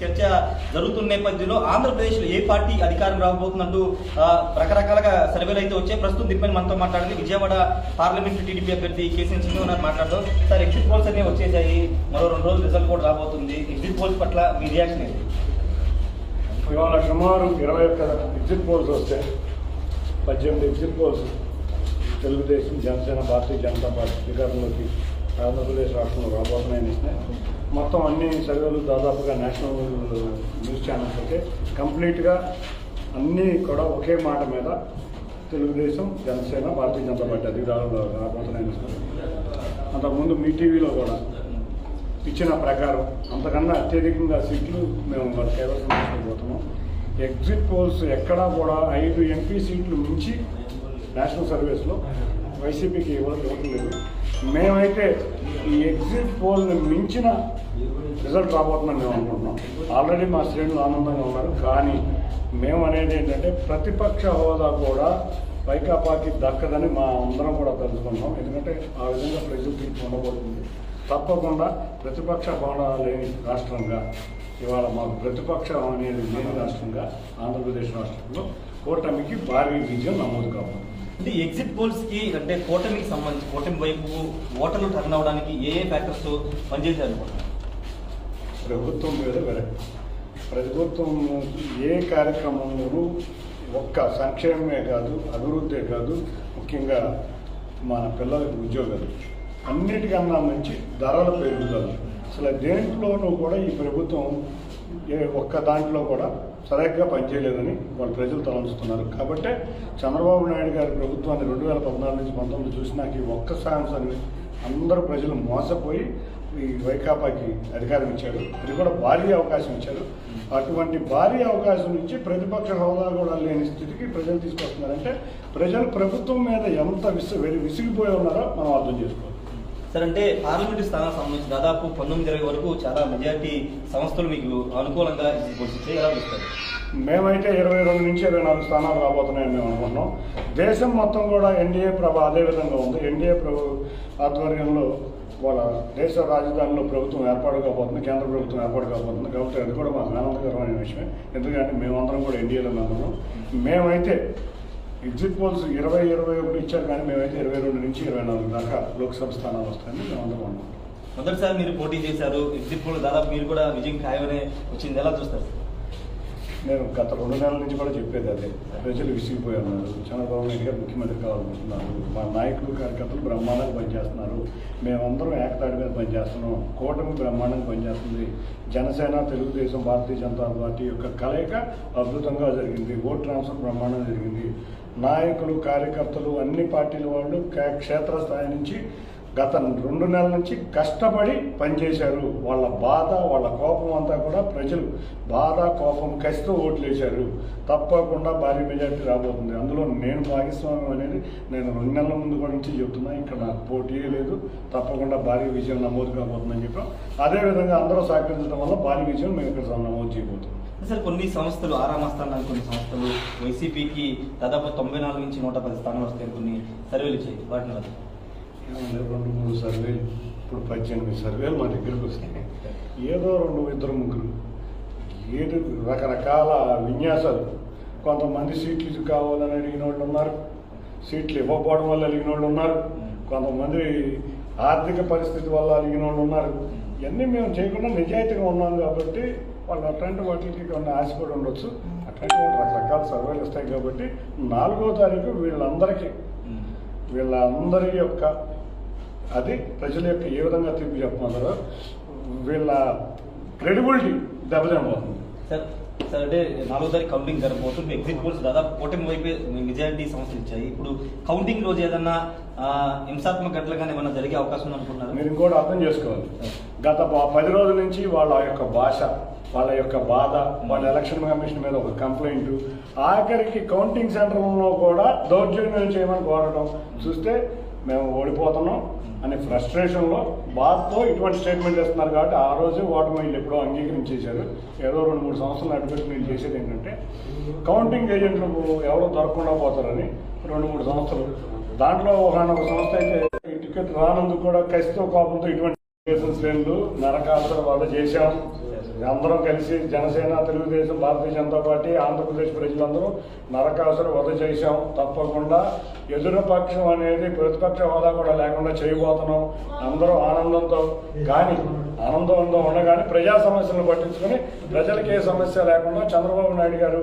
చర్చ జరుగుతున్న నేపథ్యంలో ఆంధ్రప్రదేశ్లో ఏ పార్టీ అధికారం రాబోతున్నట్టు రకరకాలుగా సర్వేలు అయితే వచ్చాయి. ప్రస్తుతం దీనిపైన మనతో మాట్లాడింది. విజయవాడ పార్లమెంట్ టీడీపీ అభ్యర్థి కేసీఎన్ సింగ్ ఉన్నారు మాట్లాడుతూ సార్ ఎగ్జిట్ పోల్స్ అనేవి వచ్చేసాయి. మరో రెండు రోజులు రిజల్ట్ కూడా రాబోతుంది. ఎగ్జిట్ పోల్స్ పట్ల మీ రియాక్షన్ ఏంటి? ఇవాళ సుమారు ఇరవై ఒక్క ఎగ్జిట్ పోల్స్ వస్తే పద్దెనిమిది exit polls Telugu Desam Janasena Bharatiya Janata party అధికారంలోకి ఆంధ్రప్రదేశ్ రాష్ట్రంలో రాబోతున్నాయని. మొత్తం అన్ని సర్వేలు దాదాపుగా నేషనల్ న్యూస్ ఛానల్స్ అయితే కంప్లీట్గా అన్నీ కూడా ఒకే మాట మీద తెలుగుదేశం జనసేన భారతీయ జనతా పార్టీ అధికారంలో రాబోతున్నాయని అంతకుముందు మీ టీవీలో కూడా ఇచ్చిన ప్రకారం అంతకన్నా అత్యధికంగా సీట్లు మేము వాళ్ళ కైవసం చేసుకోబోతున్నాం ఎగ్జిట్ పోల్స్ ఎక్కడా కూడా ఐదు ఎంపీ సీట్లు మించి నేషనల్ సర్వీస్లో వైసీపీకి ఇవ్వడం ఇవ్వడం లేదు మేమైతే ఈ ఎగ్జిట్ పోల్ని మించిన రిజల్ట్ రాబోతుందని మేము అనుకుంటున్నాం. ఆల్రెడీ మా శ్రేణులు ఆనందంగా ఉన్నారు కానీ మేము అనేది ఏంటంటే ప్రతిపక్ష హోదా కూడా వైకాపాకి దక్కదని మా అందరం కూడా తెలుసుకుంటాం ఎందుకంటే ఆ విధంగా ప్రజలు తీర్పు ఉండబోతుంది తప్పకుండా ప్రతిపక్ష హోదా లేని రాష్ట్రంగా ఇవాళ మాకు ప్రతిపక్షం అనేది లేని రాష్ట్రంగా ఆంధ్రప్రదేశ్ రాష్ట్రంలో కూటమికి భారీ విజయం నమోదు కాబోతుంది. అంటే ఎగ్జిట్ పోల్స్కి అంటే కూటమికి సంబంధించి కూటమి వైపు ఓటర్లు టర్న్ అవడానికి ఏ ఏ ఫ్యాక్టర్స్ పనిచేసారు ప్రభుత్వం మీద విరక్తి ప్రభుత్వం ఏ కార్యక్రమంలోనూ ఒక్క సంక్షేమమే కాదు అభివృద్ధే కాదు ముఖ్యంగా మన పిల్లలకు ఉద్యోగాలు. అన్నిటికన్నా మంచి ధరల పెరుగుదల అసలు దేంట్లోనూ కూడా ఈ ప్రభుత్వం ఏ ఒక్క దాంట్లో కూడా సరిగ్గా పనిచేయలేదని వాళ్ళు ప్రజలు తలంచుతున్నారు. కాబట్టి చంద్రబాబు నాయుడు గారి ప్రభుత్వాన్ని రెండు వేల పద్నాలుగు నుంచి పంతొమ్మిది చూసినాక ఈ ఒక్క సాయంత్రాన్ని అందరూ ప్రజలు మోసపోయి ఈ వైకాపాకి అధికారం ఇచ్చారు. అది కూడా భారీ అవకాశం ఇచ్చారు. అటువంటి భారీ అవకాశం నుంచి ప్రతిపక్ష హోదా కూడా లేని స్థితికి ప్రజలు తీసుకొస్తున్నారంటే ప్రజలు ప్రభుత్వం మీద ఎంత విసి విసిగిపోయి ఉన్నారో మనం అర్థం చేసుకోవాలి. సార్ అంటే పార్లమెంటు స్థానాలకు సంబంధించి దాదాపు పంతొమ్మిది ఇరవై వరకు చాలా మెజార్టీ సంస్థలు మీకు అనుకూలంగా ఎగ్జిట్ ఎలా చూస్తారు మేమైతే ఇరవై రెండు నుంచి ఇరవై నాలుగు స్థానాలు రాబోతున్నాయని మేము అనుకుంటున్నాం. దేశం మొత్తం కూడా ఎన్డీఏ ప్రభ అదే విధంగా ఉంది. ఎన్డీఏ ప్రభు ఆధ్వర్యంలో వాళ్ళ దేశ రాజధానిలో ప్రభుత్వం ఏర్పాటు కాబోతుంది కేంద్ర ప్రభుత్వం ఏర్పాటు కాబోతుంది. కాబట్టి అది కూడా మాకు ఆనందకరమైన విషయమే. ఎందుకంటే మేమందరం కూడా ఎన్డీఏలో ఉన్నాము మేమైతే ఎగ్జిట్ పోల్స్ ఇరవై ఇరవై ఒకటి ఇచ్చారు కానీ మేమైతే ఇరవై రెండు నుంచి ఇరవై నాలుగు దాకా లోక్సభ స్థానాలు వస్తాయని మేమందరం ఉన్నాం మొదటిసారి మీరు పోటీ చేశారు ఎగ్జిట్ పోల్ దాదాపు మీరు కూడా విజయం ఖాయమనే వచ్చింది. ఎలా చూస్తారు? నేను గత రెండు నెలల నుంచి కూడా చెప్పేది అదే. ప్రజలు విసిగిపోయి ఉన్నారు చంద్రబాబు నాయుడు గారు ముఖ్యమంత్రి కావాలనుకుంటున్నారు. మా నాయకులు కార్యకర్తలు బ్రహ్మాండంగా పనిచేస్తున్నారు. మేమందరం ఏకతాటి మీద పనిచేస్తున్నాం. కూటమి బ్రహ్మాండంగా పనిచేస్తుంది. జనసేన తెలుగుదేశం భారతీయ జనతా పార్టీ యొక్క కలయిక అద్భుతంగా జరిగింది. ఓట్ ట్రాన్స్ఫర్ బ్రహ్మాండంగా జరిగింది. నాయకులు కార్యకర్తలు అన్ని పార్టీల వాళ్ళు క్షేత్రస్థాయి నుంచి గత రెండు నెలల నుంచి కష్టపడి పనిచేశారు. వాళ్ళ బాధ వాళ్ళ కోపం అంతా కూడా ప్రజలు బాధ కోపం కసితో ఓట్లు వేశారు తప్పకుండా భారీ మెజార్టీ రాబోతుంది. అందులో నేను భాగస్వామ్యం అనేది నేను రెండు నెలల ముందు కూడా నుంచి చెప్తున్నా. ఇక్కడ నాకు పోటీ లేదు. తప్పకుండా భారీ విజయం నమోదు కాబోతుందని చెప్పాం. అదేవిధంగా అందరూ సహకరించడం వల్ల భారీ విజయం మేము ఇక్కడ నమోదు చేయబోతున్నాం. సార్ కొన్ని సంస్థలు ఆరామస్థానాలు కొన్ని సంస్థలు వైసీపీకి దాదాపు తొంభై నాలుగు నుంచి నూట పది స్థానాలు వస్తాయి కొన్ని సర్వేలు ఇచ్చాయి వాటిని రెండు మూడు సర్వేలు ఇప్పుడు పద్దెనిమిది సర్వేలు మా దగ్గరకు వస్తాయి. ఏదో రెండు ఇద్దరు ముగ్గురు. ఏది రకరకాల విన్యాసాలు. కొంతమంది సీట్లు ఇది కావాలని అడిగిన వాళ్ళు ఉన్నారు. సీట్లు ఇవ్వకపోవడం వల్ల అడిగిన వాళ్ళు ఉన్నారు. కొంతమంది ఆర్థిక పరిస్థితి వల్ల అడిగిన వాళ్ళు ఉన్నారు. ఇవన్నీ మేము చేయకుండా నిజాయితీగా ఉన్నాం కాబట్టి వాళ్ళు అట్లాంటి వాటికి కొన్ని ఆశపడి ఉండొచ్చు. అట్లాంటి వాళ్ళు రకరకాల సర్వేలు వస్తాయి కాబట్టి నాలుగో తారీఖు వీళ్ళందరికీ వీళ్ళందరి యొక్క అది ప్రజల యొక్క ఏ విధంగా తీర్పు చెప్పమన్నారో వీళ్ళ క్రెడిబిలిటీ దెబ్బతినబోతుంది సార్ సార్ అంటే నాలుగో తారీఖు కౌంటింగ్ జరగబోతుంది ఎగ్జిట్ పోల్స్ దాదాపు కూటమి వైపే మెజారిటీ సంస్థలు ఇచ్చాయి. ఇప్పుడు కౌంటింగ్ రోజు ఏదన్నా హింసాత్మక ఘటనగానే ఏమన్నా జరిగే అవకాశం ఉందనుకుంటున్నారు? మీరు ఇంకోటి అర్థం చేసుకోవాలి. గత పది రోజుల నుంచి వాళ్ళ యొక్క భాష వాళ్ళ యొక్క బాధ వాళ్ళ ఎలక్షన్ కమిషన్ మీద ఒక కంప్లైంట్ ఆఖరికి కౌంటింగ్ సెంటర్లో కూడా దౌర్జన్యం చేయమని కోరడం చూస్తే మేము ఓడిపోతున్నాం అనే ఫ్రస్ట్రేషన్లో బాధతో ఇటువంటి స్టేట్మెంట్ ఇస్తున్నారు కాబట్టి ఆ రోజు ఓటమి వీళ్ళు ఎప్పుడో అంగీకరించేశారు. ఏదో రెండు మూడు సంవత్సరాలు అడ్డుపెట్టి వీళ్ళు చేసేది ఏంటంటే కౌంటింగ్ ఏజెంట్లు ఎవరో దొరకకుండా పోతారని రెండు మూడు సంవత్సరాలు. దాంట్లో ఒక సంస్థ అయితే ఈ టికెట్ రానందుకు కూడా కసితో కోపంతో ఇటువంటి శ్రేణులు నరకాసుర వధ చేశాం. అందరం కలిసి జనసేన తెలుగుదేశం భారతీయ జనతా పార్టీ ఆంధ్రప్రదేశ్ ప్రజలందరూ నరకాసుర వధ చేశాం. తప్పకుండా ఎదురుపక్షం అనేది ప్రతిపక్ష హోదా కూడా లేకుండా చేయబోతున్నాం. అందరూ ఆనందంతో. కానీ ఆనందంతో ఉండగానే ప్రజా సమస్యలను పట్టించుకొని ప్రజలకి ఏ సమస్య లేకుండా చంద్రబాబు నాయుడు గారు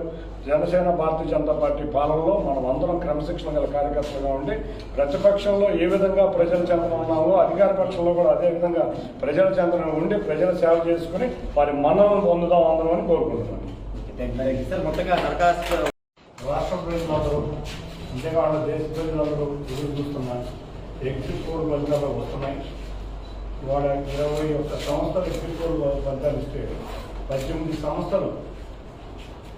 జనసేన భారతీయ జనతా పార్టీ పాలనలో మనం అందరం క్రమశిక్షణ గల కార్యకర్తలుగా ఉండి ప్రతిపక్షంలో ఏ విధంగా ప్రజల చెంతన ఉన్నామో అధికార పక్షంలో కూడా అదే విధంగా ప్రజల చెంతన ఉండి ప్రజల సేవ చేసుకుని వారి మన్నలను పొందుదాం అందరం అని కోరుకుంటున్నాను రాష్ట్ర ప్రజలందరూ అంతేకాకుండా దేశ ప్రజలందరూ ఎదురు చూస్తున్నారు. ఎగ్జిట్ పోల్ ఫలితాలు వస్తున్నాయి. ఇవాళ ఇరవై ఒక్క సంస్థలు ఎగ్జిట్ పోల్ పద్దెనిమిది సంస్థలు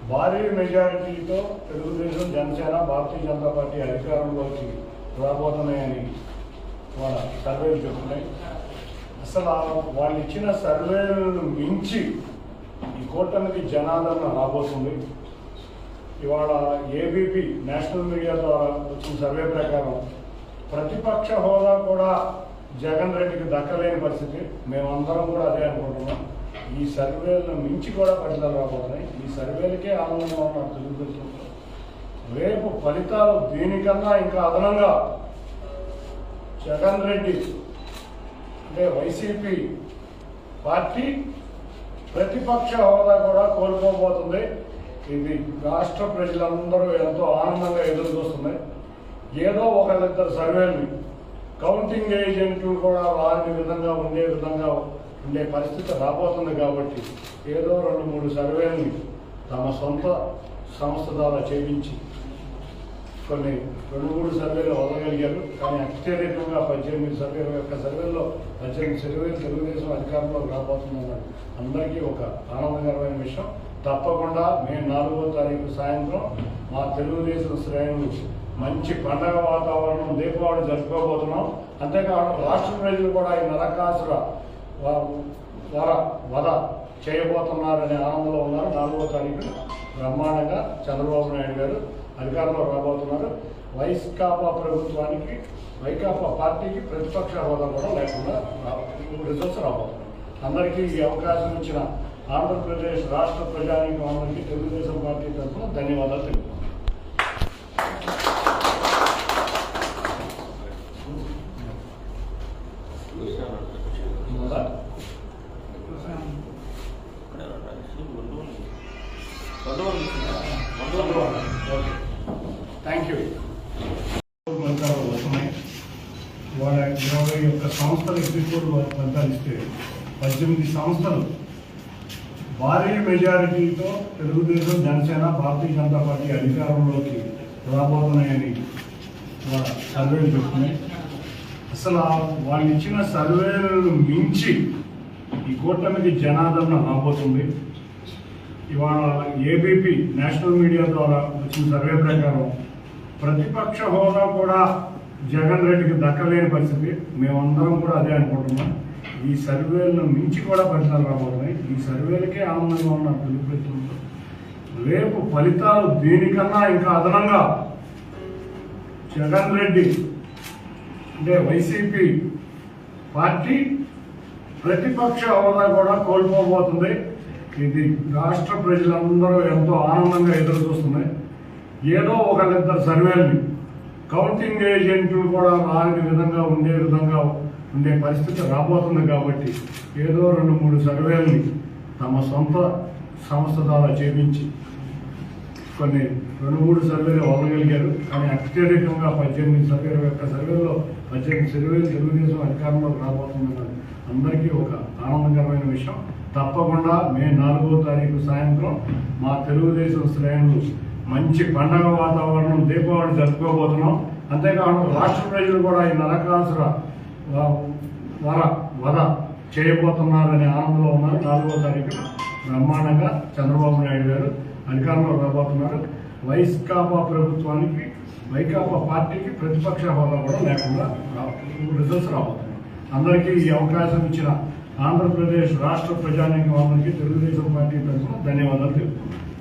భారీ మెజారిటీతో తెలుగుదేశం జనసేన భారతీయ జనతా పార్టీ అధికారంలోకి రాబోతున్నాయని వాళ్ళ సర్వేలు చెప్తున్నాయి. అసలు వాళ్ళు ఇచ్చిన సర్వేలను మించి ఈ కూటమికి జనాదరణ రాబోతుంది. ఇవాళ ఏబీపీ నేషనల్ మీడియా ద్వారా వచ్చిన సర్వే ప్రకారం ప్రతిపక్ష హోదా కూడా జగన్ రెడ్డికి దక్కలేని పరిస్థితి. మేమందరం కూడా అదే అనుకుంటున్నాం. ఈ సర్వేలను మించి కూడా ఫలితాలు రాబోతున్నాయి. ఈ సర్వేలకే ఆనందంగా ఉన్నారు తెలుగుదేశం. రేపు ఫలితాలు దీనికన్నా ఇంకా అదనంగా జగన్ రెడ్డి అంటే వైసీపీ పార్టీ ప్రతిపక్ష హోదా కూడా కోల్పోబోతుంది. ఇది రాష్ట్ర ప్రజలందరూ ఎంతో ఆనందంగా ఎదురు చూస్తున్నాయి. ఏదో ఒకరిద్దరు సర్వేల్ని కౌంటింగ్ ఏజెంట్లు కూడా వారిని విధంగా ఉండే విధంగా ఉండే పరిస్థితి రాబోతుంది కాబట్టి ఏదో రెండు మూడు సర్వేలని తమ సొంత సంస్థ ద్వారా చేయించి కొన్ని రెండు మూడు సర్వేలు వదలగలిగారు. కానీ అత్యధికంగా పద్దెనిమిది సర్వేల యొక్క సర్వేల్లో పద్దెనిమిది సర్వేలు తెలుగుదేశం అధికారంలో రాబోతుందన్నది అందరికీ ఒక ఆనందకరమైన విషయం. తప్పకుండా మే నాలుగో తారీఖు సాయంత్రం మా తెలుగుదేశం శ్రేణులు మంచి పండగ వాతావరణం దీపావళి జరుపుకోబోతున్నాం. అంతేకాకుండా రాష్ట్ర ప్రజలు కూడా ఈ నరకాసుర వర వధ చేయబోతున్నారనే ఆనందంలో ఉన్నారు. నాలుగో తారీఖు బ్రహ్మాండంగా చంద్రబాబు నాయుడు గారు అధికారంలో రాబోతున్నారు. వైకాపా ప్రభుత్వానికి వైకాపా పార్టీకి ప్రతిపక్ష హోదా కూడా లేకుండా రిజల్ట్స్ రాబోతున్నాయి. అందరికీ ఈ అవకాశం ఇచ్చిన ఆంధ్రప్రదేశ్ రాష్ట్ర ప్రజానీకం అందరికీ తెలుగుదేశం పార్టీ తరఫున ధన్యవాదాలు తెలుపుతున్నాను థ్యాంక్ యూ ఫలితాలు వస్తున్నాయి వాళ్ళ ఇరవై ఒక్క సంస్థలు ఎగ్జిక్యూటివ్ ఫలితాలు ఇస్తే పద్దెనిమిది సంస్థలు భారీ మెజారిటీతో తెలుగుదేశం జనసేన భారతీయ జనతా పార్టీ అధికారంలోకి రాబోతున్నాయని సర్వేలు చెప్తున్నాయి. అసలు వాళ్ళు ఇచ్చిన సర్వేలను మించి ఈ కూటమికి జనాదరణ రాబోతుంది. ఇవాళ ఏబీపీ నేషనల్ మీడియా ద్వారా వచ్చిన సర్వే ప్రకారం ప్రతిపక్ష హోదా కూడా జగన్ రెడ్డికి దక్కలేని పరిస్థితి. మేమందరం కూడా అదే అనుకుంటున్నాం. ఈ సర్వేలను మించి కూడా ఫలితాలు రాబోతున్నాయి. ఈ సర్వేలకే ఆనందంగా ఉన్నారు తెలుగుదేశంలో రేపు ఫలితాలు దీనికన్నా ఇంకా అదనంగా జగన్ రెడ్డి అంటే వైసీపీ పార్టీ ప్రతిపక్ష హోదా కూడా కోల్పోబోతుంది. ఇది రాష్ట్ర ప్రజలందరూ ఎంతో ఆనందంగా ఎదురు చూస్తున్నాయి. ఏదో ఒకరిద్దరు సర్వేల్ని కౌంటింగ్ ఏజెంట్లు కూడా రాని విధంగా ఉండే విధంగా ఉండే పరిస్థితి రాబోతుంది కాబట్టి ఏదో రెండు మూడు సర్వేల్ని తమ సొంత సంస్థ ద్వారా చేపించి కొన్ని రెండు మూడు సర్వేలు వదలగలిగారు కానీ అత్యధికంగా పద్దెనిమిది సర్వేల యొక్క సర్వేల్లో పద్దెనిమిది సర్వేలు తెలుగుదేశం అధికారంలోకి రాబోతుందన్నది అందరికీ ఒక ఆనందకరమైన విషయం. తప్పకుండా మే నాలుగో తారీఖు సాయంత్రం మా తెలుగుదేశం శ్రేణులు మంచి పండగ వాతావరణం దీపావళి జరుపుకోబోతున్నాం. అంతేకాకుండా రాష్ట్ర ప్రజలు కూడా ఈ నరకాసుర వర వర వధ చేయబోతున్నారనే ఆనందంలో ఉన్నారు. నాలుగో తారీఖు బ్రహ్మాండంగా చంద్రబాబు నాయుడు గారు అధికారంలో రాబోతున్నారు. వైస్కాపా ప్రభుత్వానికి వైకాపా పార్టీకి ప్రతిపక్ష హోదా కూడా లేకుండా రిజల్ట్స్ రాబోతున్నాయి. అందరికీ ఈ అవకాశం ఇచ్చిన ఆంధ్రప్రదేశ్ రాష్ట్ర ప్రజానీకం అందరికీ తెలుగుదేశం పార్టీ తరఫున ధన్యవాదాలు తెలుపుతున్నాను